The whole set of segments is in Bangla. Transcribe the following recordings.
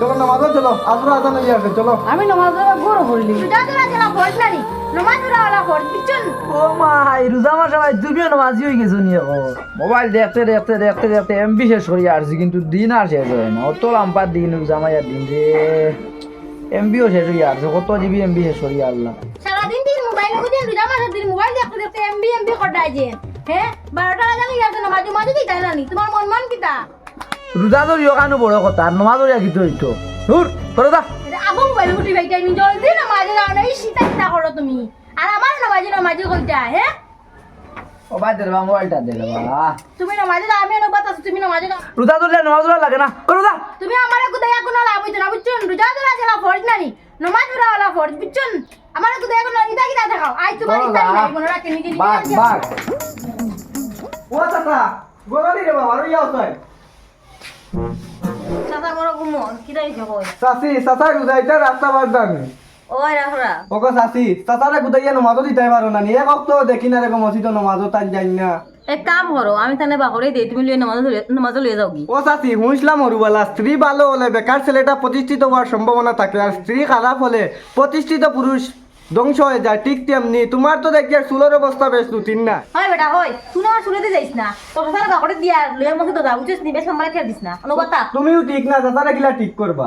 চলো নামাজও চলো আসর আজান হয়ে আছে চলো। আমি নমাজ গরো করিলি রোজা তোরা যারা নানি নমাজ তোরা ওলা ফরজ বুঝছেন ও মা এই রোজা মাসে ভাই তুমিও নামাজি হয়ে গেছো নি এখন মোবাইল দেখতে দেখতে দেখতে দেখতে এমবি শেষ করি আসছি কিন্তু দিন আর শেষ হয় না। অত লম্বা দিন রোজা মাইয়ার দিন রে। এমবিও শেষ হয়ে আসছে কত জিবি এমবি শেষ করি আল্লাহ। সারাদিন দিন মোবাইল খুঁজে রোজা মাসের দিন মোবাইল দেখতে দেখতে এমবি এমবি কটাই হ্যাঁ বারোটা বাজানি গেছে না মাঝে মাঝে দিতে তোমার মন মান কিতা? রোজা ধরিও কানো বড় কথা আর নমাজ ধরিয়া কি হইতো দূর করে দা আগুন মোবাইল উঠি ভাই টাইম জলদি নামাজে যাও না এই শীতা শীতা করো তুমি। আর আমার নামাজে নামাজে কইটা হ্যাঁ ও ভাই দে বা মোবাইলটা দে বা তুমি নামাজে যাও আমি অনুবাদ আছি তুমি নামাজে যাও রোজা ধরলে নমাজ ধরা লাগে না করে দা তুমি আমার গুদায়া কোনো লাভ হইতো না বুঝছেন রোজা তোরা যারা ফরজ নানি। নমাজ তোরা ওলা ফরজ বুঝছেন আমার গুদায়া কোনো ইতা কিতা দেখাও। আই তোমার ইতা নাই মনে রাখে নিজে নিজে বাঘ রাখি। ও চাচা গোলালি রে বাবা আর ইয়া হয় চাচা বড় গুমো কিটা হইছে কই চাচি চাচা গুজাইতে রাস্তা বার দান ওই রাখরা ওকে চাচি চাচারে গুদাইয়া নামাজও দিতে পারো না নি। এক অক্ত দেখি না রে মসজিদ নামাজও তাই যাই না। এক কাম করো আমি তানে বাকরে দেই তুমি লিয়ে নামাজ নামাজ লিয়ে যাও কি ও চাচি শুনছিলাম হরুবালা স্ত্রী ভালো হলে বেকার ছেলেটা প্রতিষ্ঠিত হওয়ার সম্ভাবনা থাকে আর স্ত্রী খারাপ হলে প্রতিষ্ঠিত পুরুষ ধ্বংস হয়ে যায় ঠিক তেমনি তোমার তো দেখি আর চুলোর অবস্থা বেশ দুতিন না। হয় বেটা হয়। তুই আমার শুনেতে যাইস না। তোর সাথে বাকরে দিয়া মধ্যে তো বুঝছিস নি বেশ সম্মানে খেয়ে দিস না। অনুবাদ তুমিও ঠিক না চাচারা গিলা ঠিক করবা।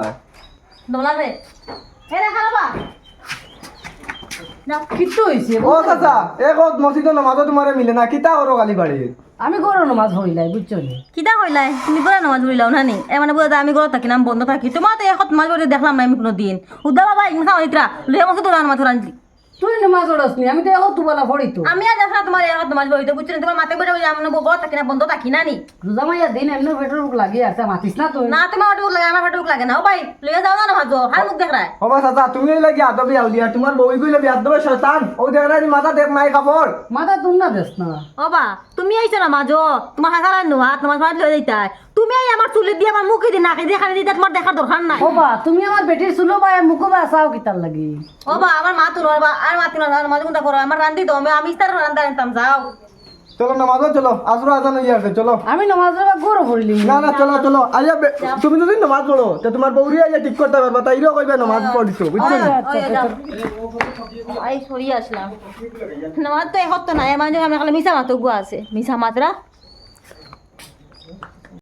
দোলা রে এ রে খারাপা না কিতো হইছে? ও চাচা এক মসজিদ নামাজও তোমারে মিলে না কিতা করো গালি বাড়ি? আমি গরো নামাজ হইলাই বুঝছ নি? কিটা হইলাই তুমি করে নামাজ হইলাও না নি? এ মানে বুঝা আমি ঘর থাকি না বন্ধ থাকি। তোমার তো এখন নামাজ দেখলাম না আমি কোনো দিন। উদ্দা বাবা ইমসা হইতরা লিয়ে মধ্যে তোলা নামাজ পড়ানছি তুই নামাজ পড়স নি আমি তো এখন তুবালা পড়ি তো। আমি আর দেখলাম তোমার এখন নামাজ পড়িতে বুঝছ না? তোমার মাথা বেড়ে আমি ঘর থাকি না বন্ধ থাকি না নি। রোজা মাইয়া দিন এমনি পেটের বুক লাগি আছে মাতিস না তুই। না তোমার হাটুক লাগে আমার হাটুক লাগে না। ও ভাই লিয়ে যাও না নামাজ হার মুখ দেখ রায়। হবা চাচা তুমি লাগি আদবি আউলিয়া তোমার বই গইলে বিয়াদবে শয়তান। ও দেখরা মাথা দেখ নাই কাপড়। মাথা তুল না দেস না। ও বা তুমি আইছো না মাঝো। তোমার হাসারা নোহা তোমার মাছ লয়ে যাইতাই তুমি আই আমার চুলি দিয়ে আমার মুখে দিয়ে নাকে দিয়ে দিয়ে তোমার দেখার দরকার নাই ও বা তুমি আমার বেটির চুলো বা মুখো বা চাও কিতার লাগি ও বা আমার মা তুলো বা আর মা তুলো মাঝে কোনটা করো আমার রান্দি তো আমি আমি তার রান্দা আনতাম যাও চলো নামাজও চলো আসর আজান হয়ে আছে চলো আমি নামাজ গরো করিলি না না চলো চলো আইয়া তুমি যদি নামাজ পড়ো তো তোমার বউরি আইয়া ঠিক করতে পারবা তাইরও কইবে নামাজ পড়িছো বুঝছ নি? আই সরি আসলাম নামাজ তো এখন তো নাই আমার আমি খালি মিশা মাতো গুয়া আছে মিশা মাত্রা